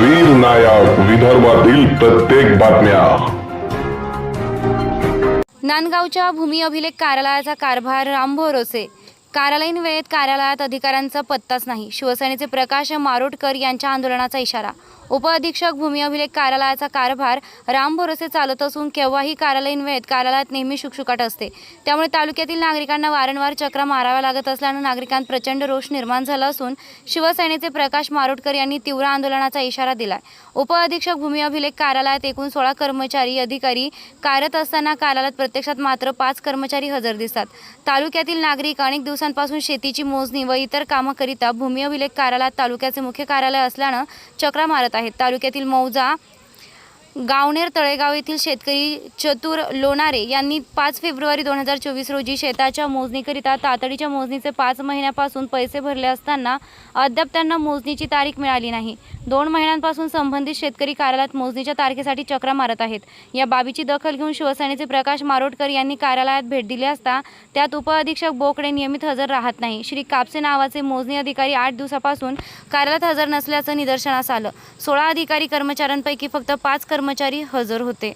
वीर नायक विदर्भातील प्रत्येक बातम्या. नांदगावच्या भूमी अभिलेख कार्यालयाचा कारभार रामभोरोसे. कार्यालयीन वेळेत कार्यालयात अधिकाऱ्यांचा पत्ताच नाही. शिवसेनेचे प्रकाश मारोटकर यांच्या आंदोलनाचा इशारा. उपअधीक्षक भूमी अभिलेख कार्यालयाचा कारभार राम भरोसे चालत असून केव्हाही कार्यालयीन वेळेत कार्यालयात नेहमी शुकशुकाट असते. त्यामुळे तालुक्यातील नागरिकांना वारंवार चक्रा माराव्या लागत असल्यानं नागरिकांत प्रचंड रोष निर्माण झाला असून शिवसेनेचे प्रकाश मारोटकर यांनी तीव्र आंदोलनाचा इशारा दिलाय. उपअधीक्षक भूमी अभिलेख कार्यालयात एकूण सोळा कर्मचारी अधिकारी कार्यरत असताना कार्यालयात प्रत्यक्षात मात्र पाच कर्मचारी हजर दिसतात. तालुक्यातील नागरिक अनेक दिवसांपासून शेतीची मोजणी व इतर कामाकरिता भूमी अभिलेख कार्यालयात तालुक्याचे मुख्य कार्यालय असल्यानं चक्रा मारत आहेत. तालुक्यातील मौजा गावनेर तळेगाव येथील शेतकरी चतुर लोणारे यांनी पाच फेब्रुवारी दोन हजार चोवीस रोजी शेताच्या मोजणीकरिता तातडीच्या मोजणीचे पाच महिन्यापासून पैसे भरले असताना अद्याप त्यांना मोजणीची तारीख मिळाली नाही. दोन महिन्यांपासून संबंधित शेतकरी कार्यालयात मोजणीच्या तारखेसाठी चक्रा मारत आहेत. या बाबीची दखल घेऊन शिवसेनेचे प्रकाश मारोटकर यांनी कार्यालयात भेट दिली असता त्यात उपअधीक्षक बोकडे नियमित हजर राहत नाही. श्री कापसे नावाचे मोजणी अधिकारी आठ दिवसापासून कार्यालयात हजर नसल्याचं निदर्शनास आलं. सोळा अधिकारी कर्मचाऱ्यांपैकी फक्त पाच कर्मचारी हजर होते.